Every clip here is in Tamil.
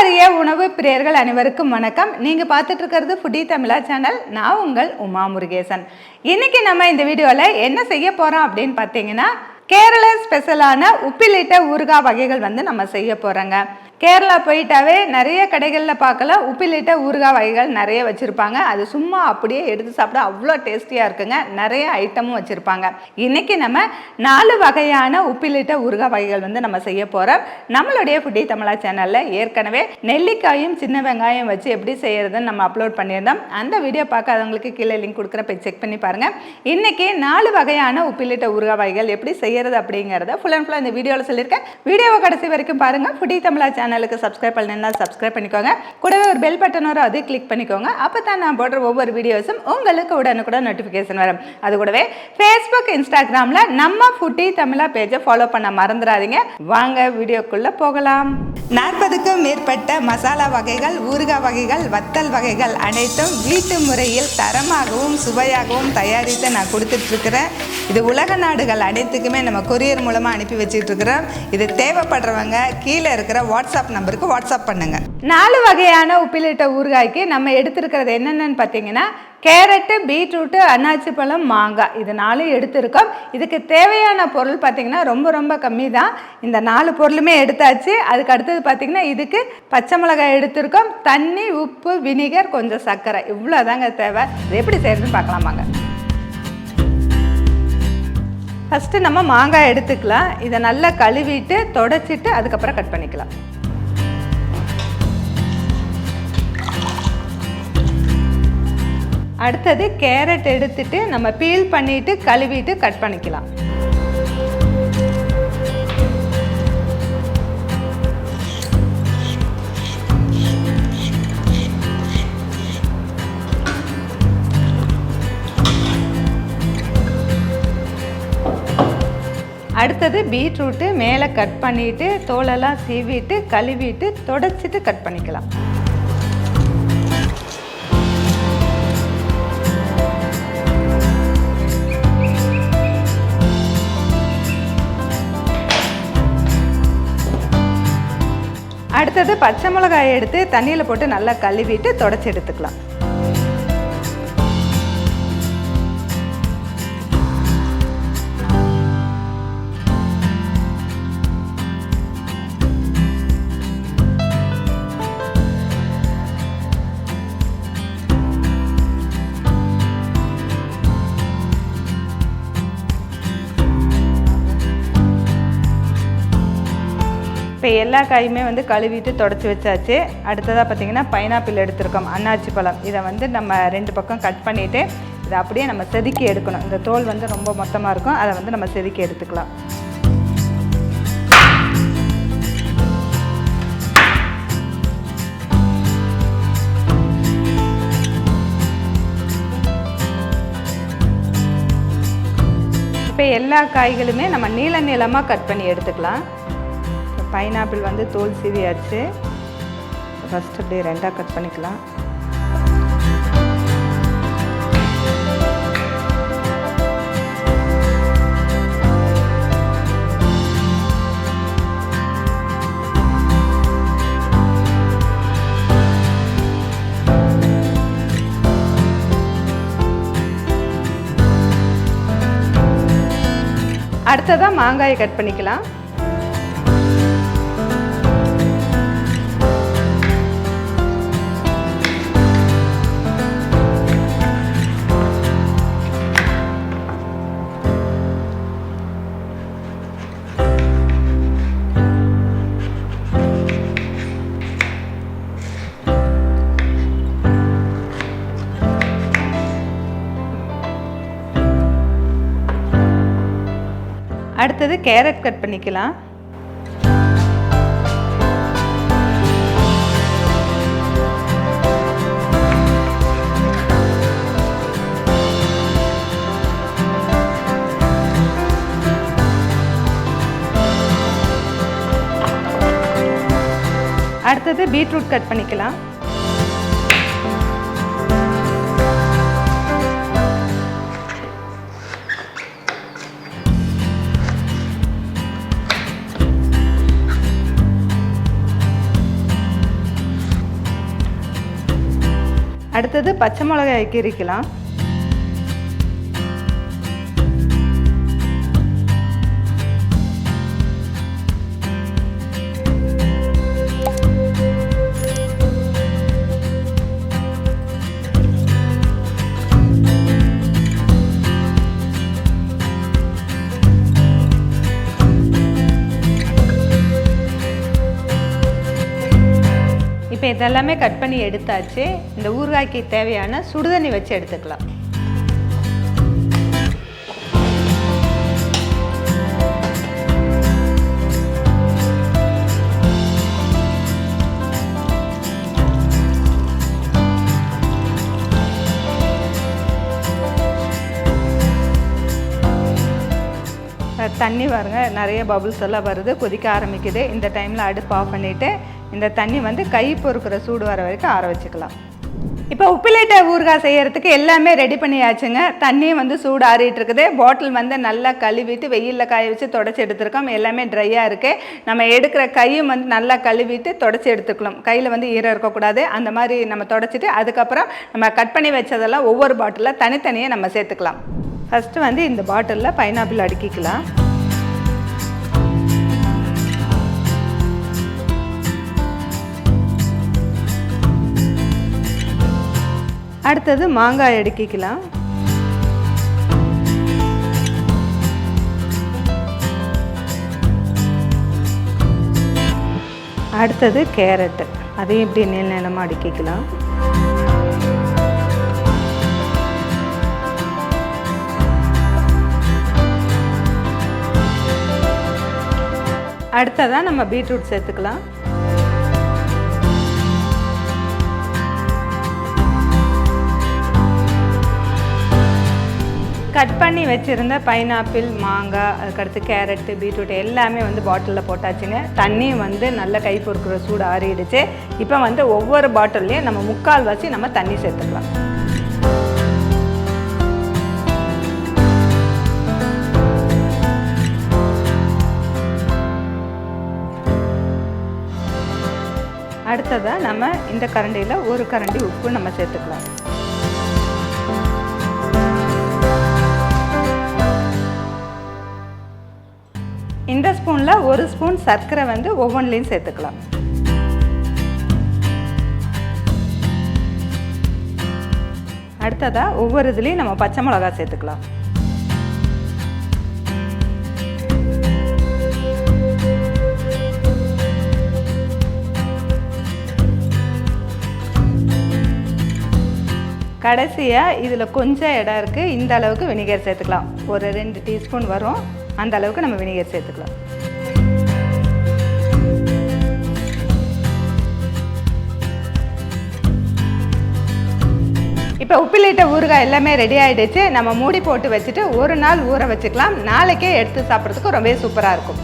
உணவு பிரியர்கள் அனைவருக்கும் வணக்கம். நீங்கள் பார்த்துட்டு இருக்கிறது ஃபுடி தமிழா சேனல் நான் உங்கள் உமா முருகேசன். இன்னைக்கு நம்ம இந்த வீடியோவில் என்ன செய்ய போகிறோம் அப்படின்னு பார்த்தீங்கன்னா கேரள ஸ்பெஷலான உப்பிலிட்ட ஊறுகாய் வகைகள் வந்து நம்ம செய்ய போகிறோங்க கேரளா போயிட்டாவே நிறைய கடைகளில் பார்க்கலாம் உப்பிலிட்ட ஊறுகாய் வகைகள் நிறைய வச்சுருப்பாங்க. அது சும்மா அப்படியே எடுத்து சாப்பிட அவ்வளோ டேஸ்டியாக இருக்குங்க. நிறைய ஐட்டமும் வச்சுருப்பாங்க. இன்றைக்கி நம்ம நாலு வகையான உப்பிலிட்ட ஊறுகாய் வகைகள் வந்து நம்ம செய்ய போகிறோம் நம்மளுடைய ஃபுட்டி தமிழா சேனலில் ஏற்கனவே நெல்லிக்காயும் சின்ன வெங்காயம் வச்சு எப்படி செய்கிறதுன்னு நம்ம அப்லோட் பண்ணியிருந்தோம். அந்த வீடியோ பார்க்காதவங்களுக்கு கீழே லிங்க் கொடுக்குற போய் செக் பண்ணி பாருங்கள் இன்றைக்கி நாலு வகையான உப்பிலிட்ட ஊறுகாய் வகைகள் எப்படி செய்கிறது அப்படிங்கிறத ஃபுல் அண்ட் ஃபுல்லாக இந்த வீடியோவில் சொல்லியிருக்கேன். வீடியோவை கடைசி வரைக்கும் பாருங்கள் ஃபுட்டி தமிழா சேனல் சேனலுக்கு சப்ஸ்கிரைப் பண்ணினா சப்ஸ்கிரைப் பண்ணிக்கோங்க. கூடவே ஒரு பெல் பட்டன் வரும் அது கிளிக் பண்ணிக்கோங்க. அப்போ தான் நான் போடுற ஒவ்வொரு வீடியோஸும் உங்களுக்கு உடனுக்குடன் நோட்டிஃபிகேஷன் வரும். அது கூடவே ஃபேஸ்புக் இன்ஸ்டாகிராமில் நம்ம ஃபுட்டி தமிழா பேஜை ஃபாலோ பண்ண மறந்துடாதீங்க. வாங்க வீடியோக்குள்ளே போகலாம். நாற்பதுக்கும் மேற்பட்ட மசாலா வகைகள் ஊறுகாய் வகைகள் வத்தல் வகைகள் அனைத்தும் வீட்டு முறையில் தரமாகவும் சுவையாகவும் தயாரித்து நான் கொடுத்துட்ருக்கிறேன். இது உலக நாடுகள் அனைத்துக்குமே நம்ம கொரியர் மூலமாக அனுப்பி வச்சுட்டு இருக்கிறோம் இது தேவைப்படுறவங்க கீழே இருக்கிற வாட்ஸ்அப் நம்பருக்கு வாட்ஸ்அப் பண்ணுங்க. நாலு வகையான உப்பிலிட்ட ஊறுகாய்க்கு நம்ம எடுத்திருக்கிறது என்னென்னு பார்த்தீங்கன்னா கேரட்டு பீட்ரூட்டு அன்னாச்சி பழம் மாங்காய். இது நாலும் எடுத்திருக்கோம். இதுக்கு தேவையான பொருள் பார்த்திங்கன்னா ரொம்ப ரொம்ப கம்மி தான் இந்த நாலு பொருளுமே எடுத்தாச்சு. அதுக்கு அடுத்தது பார்த்திங்கன்னா இதுக்கு பச்சை மிளகாய் எடுத்திருக்கோம். தண்ணி உப்பு வினிகர் கொஞ்சம் சர்க்கரை. இவ்வளோ தாங்க தேவை. இது எப்படி செய்யறதுன்னு பார்க்கலாமாங்க ஃபஸ்ட்டு நம்ம மாங்காய் எடுத்துக்கலாம். இதை நல்லா கழுவிட்டு தொடச்சிட்டு அதுக்கப்புறம் கட் பண்ணிக்கலாம். அடுத்தது கேரட் எடுத்துட்டு நம்ம பீல் பண்ணிட்டு கழுவிட்டு கட் பண்ணிக்கலாம். அடுத்தது பீட்ரூட்டு மேலே கட் பண்ணிவிட்டு தோலெல்லாம் சீவிட்டு கழுவிட்டு தொடச்சிட்டு கட் பண்ணிக்கலாம். அடுத்தது பச்சை மிளகாய் எடுத்து தண்ணியில் போட்டு நல்லா கழுவிட்டு தொடச்சி எடுத்துக்கலாம். இப்போ எல்லா காயுமே வந்து கழுவிட்டு தொடச்சி வச்சாச்சு. அடுத்ததாக பார்த்தீங்கன்னா பைனாப்பிள் எடுத்திருக்கோம். அன்னாச்சி பழம். இதை வந்து நம்ம ரெண்டு பக்கம் கட் பண்ணிவிட்டு இதை அப்படியே நம்ம செதுக்கி எடுக்கணும். இந்த தோல் வந்து ரொம்ப மொத்தமாக இருக்கும். அதை வந்து நம்ம செதுக்கி எடுத்துக்கலாம். இப்போ எல்லா காய்களுமே நம்ம நீள நீளமாக கட் பண்ணி எடுத்துக்கலாம். பைனாப்பிள் வந்து தோல் சீவியாச்சு. ஃபஸ்ட் அப்படியே ரெண்டாக கட் பண்ணிக்கலாம். அடுத்ததாக மாங்காயை கட் பண்ணிக்கலாம். அடுத்தது கேரட் கட் பண்ணிக்கலாம். அடுத்தது பீட்ரூட் கட் பண்ணிக்கலாம். அடுத்தது பச்சை மிளகாய் கீரிக்கலாம் இதெல்லாமே கட் பண்ணி எடுத்தாச்சு. இந்த ஊறுகாய்க்கு தேவையான சுடுதண்ணி வச்சு எடுத்துக்கலாம். தண்ணி வருங்க நிறைய பபுள்ஸ் எல்லாம் வருது. கொதிக்க ஆரம்பிக்குது. இந்த டைமில் அடுப்பு ஆஃப் பண்ணிவிட்டு இந்த தண்ணி வந்து கை பொறுக்கிற சூடு வர வரைக்கும் ஆற வச்சுக்கலாம். இப்போ உப்பிலிட்ட ஊறுகாய் செய்கிறதுக்கு எல்லாமே ரெடி பண்ணியாச்சுங்க. தண்ணியும் வந்து சூடு ஆறிட்டு இருக்குது பாட்டில் வந்து நல்லா கழுவிட்டு வெயிலில் காய வச்சு தொடச்சி எடுத்துருக்கோம். எல்லாமே ட்ரையாக இருக்குது நம்ம எடுக்கிற கையும் வந்து நல்லா கழுவிட்டு தொடச்சி எடுத்துக்கலாம். கையில் வந்து ஈரம் இருக்கக்கூடாது. அந்த மாதிரி நம்ம தொடச்சிட்டு அதுக்கப்புறம் நம்ம கட் பண்ணி வச்சதெல்லாம் ஒவ்வொரு பாட்டிலில் தனித்தனியாக நம்ம சேர்த்துக்கலாம். ஃபஸ்ட்டு வந்து இந்த பாட்டிலில் பைனாப்பிள் அடுக்கிக்கலாம். அடுத்தது மாங்காய் அடுக்கிக்கலாம். அடுத்தது கேரட்டு. அதையும் இப்படி நீள நிலமாக அடுக்கிக்கலாம். அடுத்ததாக நம்ம பீட்ரூட் சேர்த்துக்கலாம். கட் பண்ணி வச்சுருந்த பைனாப்பிள் மாங்காய் அதுக்கடுத்து கேரட்டு பீட்ரூட் எல்லாமே வந்து பாட்டிலில் போட்டாச்சுங்க. தண்ணியும் வந்து நல்ல கை பொறுக்கிற சூடு ஆறிடுச்சு. இப்போ வந்து ஒவ்வொரு பாட்டில்லையும் நம்ம முக்கால் வாசி நம்ம தண்ணி சேர்த்துக்கலாம். அடுத்ததாக நம்ம இந்த கரண்டியில் ஒரு கரண்டி உப்பு நம்ம சேர்த்துக்கலாம். ஸ்பூனில் ஒரு ஸ்பூன் சர்க்கரை வந்து ஒவ்வொன்றிலையும் சேர்த்துக்கலாம். அடுத்ததாக ஒவ்வொரு இதுலேயும் நம்ம பச்சை மிளகா சேர்த்துக்கலாம். கடைசியாக இதில் கொஞ்சம் இடம் இருக்குது இந்த அளவுக்கு வினிகர் சேர்த்துக்கலாம். ஒரு ரெண்டு டீஸ்பூன் வரும். அந்த அளவுக்கு நம்ம வினிகர் சேர்த்துக்கலாம். இப்போ உப்பிலிட்ட ஊறுகாய் எல்லாமே ரெடி ஆகிடுச்சு நம்ம மூடி போட்டு வச்சுட்டு ஒரு நாள் ஊற வச்சுக்கலாம். நாளைக்கே எடுத்து சாப்பிட்றதுக்கு ரொம்பவே சூப்பராக இருக்கும்.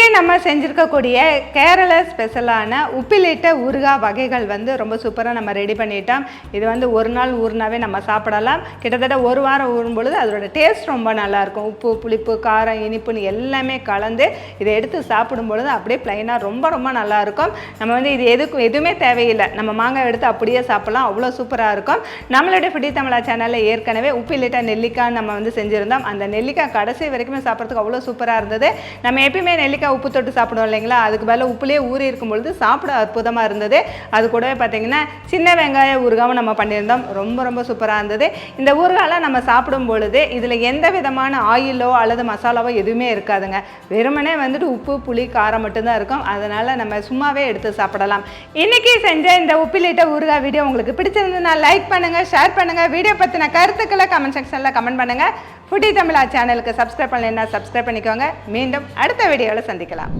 இன்றைக்கி நம்ம செஞ்சுருக்கக்கூடிய கேரள ஸ்பெஷலான உப்பிலிட்ட ஊறுகாய் வகைகள் வந்து ரொம்ப சூப்பராக நம்ம ரெடி பண்ணிட்டோம். இது வந்து ஒரு நாள் ஊறினாவே நம்ம சாப்பிடலாம். கிட்டத்தட்ட ஒரு வாரம் ஊறும் பொழுது அதோட டேஸ்ட் ரொம்ப நல்லாயிருக்கும். உப்பு புளிப்பு காரம் இனிப்புன்னு எல்லாமே கலந்து இதை எடுத்து சாப்பிடும் பொழுது அப்படியே ப்ளைனாக ரொம்ப ரொம்ப நல்லாயிருக்கும். நம்ம வந்து இது எதுக்கும் எதுவுமே தேவையில்லை. நம்ம மாங்காய் எடுத்து அப்படியே சாப்பிடலாம். அவ்வளோ சூப்பராக இருக்கும். நம்மளுடைய ஃபிடி தமிழா சேனலில் ஏற்கனவே உப்பிலிட்ட நெல்லிக்காய் நம்ம வந்து செஞ்சுருந்தோம். அந்த நெல்லிக்காய் கடைசி வரைக்குமே சாப்பிட்றதுக்கு அவ்வளோ சூப்பராக இருந்தது. நம்ம எப்பயுமே நெல்லிக்காய் உப்பு தொட்டு சாப்பிடுவோம் இல்லைங்களா? அதுக்கு பதிலாக உப்புலேயே ஊறி இருக்கும் பொழுது சாப்பிட அற்புதமாக இருந்தது. அது கூடவே பார்த்தீங்கன்னா சின்ன வெங்காய ஊறுகாவும் நம்ம பண்ணியிருந்தோம். ரொம்ப ரொம்ப சூப்பராக இருந்தது. இந்த ஊறுகாலாம் நம்ம சாப்பிடும் பொழுது இதில் எந்த விதமான ஆயிலோ அல்லது மசாலாவோ எதுவுமே இருக்காதுங்க. வெறுமனே வந்துட்டு உப்பு புளி காரம் மட்டும்தான் இருக்கும். அதனால் நம்ம சும்மாவே எடுத்து சாப்பிடலாம். இன்றைக்கி செஞ்ச இந்த உப்பிலிட்ட ஊறுகாய் வீடியோ உங்களுக்கு பிடிச்சிருந்ததுன்னா லைக் பண்ணுங்கள் ஷேர் பண்ணுங்கள் வீடியோ பற்றின கருத்துக்களை கமெண்ட் செக்ஷனில் கமெண்ட் பண்ணுங்கள் ஃபுட்டி தமிழா சேனலுக்கு சப்ஸ்கிரைப் பண்ணலைன்னா சப்ஸ்கிரைப் பண்ணிக்கோங்க. மீண்டும் அடுத்த வீடியோவில் சந்திக்கலாம்.